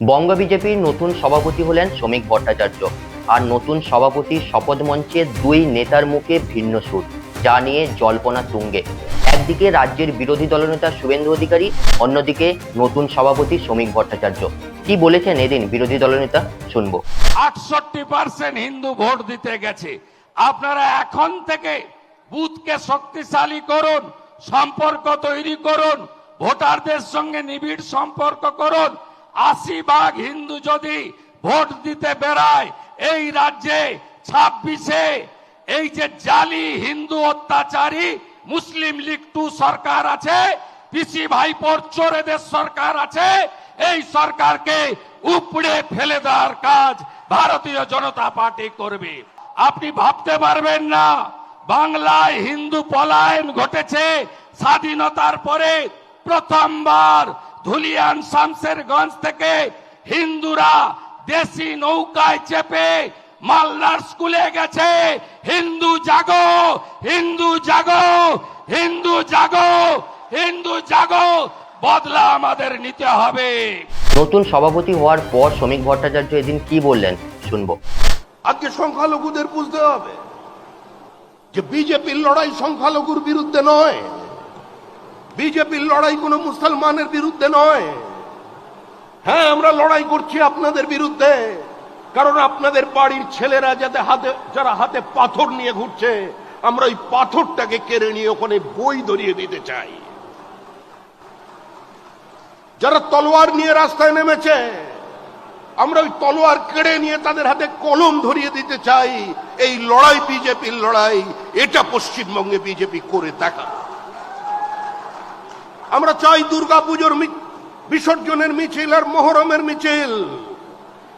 বঙ্গ বিজেপির নতুন সভাপতি হলেন শ্রমিক ভট্টাচার্য। আর নতুন সভাপতির শপথ মঞ্চে দুই নেতার মুখে ভিন্ন সুর, যা নিয়ে জল্পনা তুঙ্গে। একদিকে রাজ্যের বিরোধী দলনেতা শুভেন্দু অধিকারী, অন্যদিকে নতুন সভাপতি শ্রমিক ভট্টাচার্য। কি বলেছেন এদিন বিরোধী দলনেতা? শুনব। আটষট্টি পার্সেন্ট হিন্দু ভোট দিতে গেছে। আপনারা এখন থেকে বুথকে শক্তিশালী করুন, সম্পর্ক তৈরি করুন, ভোটারদের সঙ্গে নিবিড় সম্পর্ক করুন আশি ভাগ হিন্দু যদি ভোট দিতে বেড়ায় এই রাজ্যে ছাব্বিশে এই যে জালি হিন্দু অত্যাচারী মুসলিম লীগ টু সরকার আছে, পিসি ভাইপোর চোরেদের সরকার আছে, এই সরকারকে উপড়ে ফেলে দেওয়ার কাজ ভারতীয় জনতা পার্টি করবে। আপনি ভাবতে পারবেন না, বাংলায় হিন্দু পলায়ন ঘটেছে, স্বাধীনতার পরে প্রথমবার ধুলিয়ান শামসেরগঞ্জ থেকে হিন্দুরা দেশি নৌকায় চেপে মালদার স্কুলে গেছে। হিন্দু জাগো হিন্দু জাগো হিন্দু জাগো হিন্দু জাগো বদলা আমাদের নিতে হবে। নতুন সভাপতি হওয়ার পর শ্রমিক ভট্টাচার্য এদিন কি বললেন শুনব। আজকে সংখ্যালঘুদের বুঝতে হবে যে বিজেপির লড়াই সংখ্যালঘুর বিরুদ্ধে নয়। বিজেপির লড়াই কোনো মুসলমানের বিরুদ্ধে নয়। হ্যাঁ আমরা লড়াই করছি আপনাদের বিরুদ্ধে, কারণ আপনাদের বাড়ির ছেলেরা যাতে হাতে, যারা হাতে পাথর নিয়ে ঘুরছে, আমরা ওই পাথরটাকে কেড়ে নিয়ে ওখানে বই ধরিয়ে দিতে চাই। যারা তলোয়ার নিয়ে রাস্তায় নেমেছে, আমরা ওই তলোয়ার কেড়ে নিয়ে তাদের হাতে কলম ধরিয়ে দিতে চাই। এই লড়াই বিজেপির লড়াই, এটা পশ্চিমবঙ্গে বিজেপি করে দেখা। আমরা চাই দুর্গাপুজোর মি- বিসর্জনের মিছিল আর মহরমের মিছিল।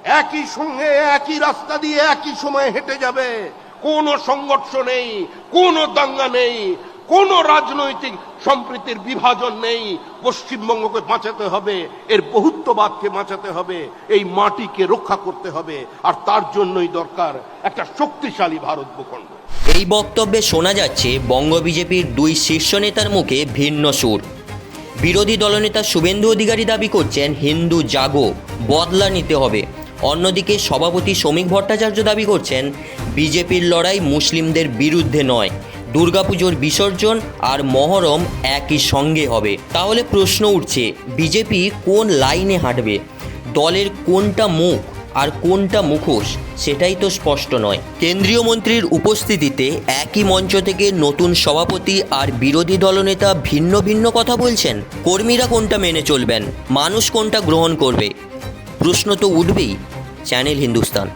একই সঙ্গে একই রাস্তা দিয়ে একই সময় হেঁটে যাবে। কোনো সংঘর্ষ নেই, কোনো দাঙ্গা নেই, কোনো রাজনৈতিক সম্প্রীতির বিভাজন নেই। পশ্চিমবঙ্গকে বাঁচাতে হবে, এর বহুত্ববাদকে বাঁচাতে হবে, এই মাটিকে রক্ষা করতে হবে, আর তার জন্যই দরকার একটা শক্তিশালী ভারত ভূখণ্ড। এই বক্তব্যে শোনা যাচ্ছে বঙ্গ বিজেপির দুই শীর্ষ নেতার মুখে ভিন্ন সুর। বিরোধী দলনেতা শুভেন্দু অধিকারী দাবি করছেন, হিন্দু জাগো, বদলা নিতে হবে। অন্যদিকে সভাপতি শ্রমিক ভট্টাচার্য দাবি করছেন, বিজেপির লড়াই মুসলিমদের বিরুদ্ধে নয়। দুর্গাপুজোর বিসর্জন আর মহরম একই সঙ্গে হবে। তাহলে প্রশ্ন উঠছে, বিজেপি কোন লাইনে হাঁটবে? দলের কোনটা মুখ? আর কোনটা মুখোশ সেটাই তো স্পষ্ট নয়। কেন্দ্রীয় মন্ত্রীর উপস্থিতিতে একই মঞ্চ থেকে নতুন সভাপতি আর বিরোধী দলনেতা ভিন্ন ভিন্ন কথা বলছেন। কর্মীরা কোনটা মেনে চলবেন? মানুষ কোনটা গ্রহণ করবে? প্রশ্ন তো উঠবেই। চ্যানেল হিন্দুস্তান।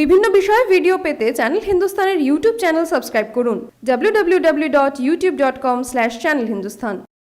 বিভিন্ন বিষয়ে ভিডিও পেতে চ্যানেল হিন্দুস্তানের ইউটিউব চ্যানেল সাবস্ক্রাইব করুন। www.youtube.com/channelhindustan